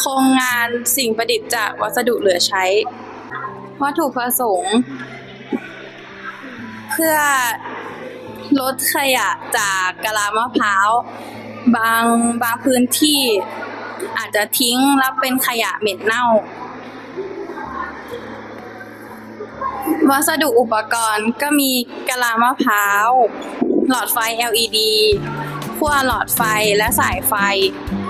โครงงานสิ่งประดิษฐ์จากวัสดุเหลือใช้ วัตถุประสงค์ เพื่อลดขยะจากกะลามะพร้าว บางบางพื้นที่อาจจะทิ้งแล้วเป็นขยะเหม็นเน่า วัสดุอุปกรณ์ก็มีกะลามะพร้าว หลอดไฟ LED ขั้วหลอดไฟและสายไฟ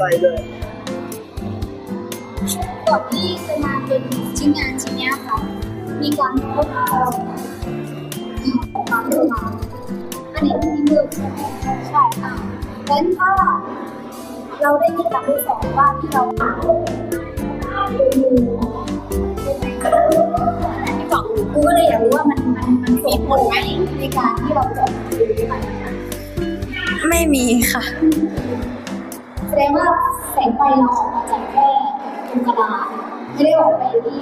ส่เลยก่อนที่จะมาเป็นชิ้นงานชิ้นนี้ค่ะ มีการทดลองอีกครั้มาอันนี้เป็นที่หนึ่งใช่ไหมใช่ค่ะงั้นถ้าเราได้มีการทดสอบว่าที่เราอ่านที่บอกกูก็เลยอยากรู้ว่ามันมันมันส่งผลไหมในการที่เราจะดูมันไม่มีค่ะ แสดงว่าแสงไฟเราออกมาจากแค่ตรงกระดาษไม่ได้ออกไปที่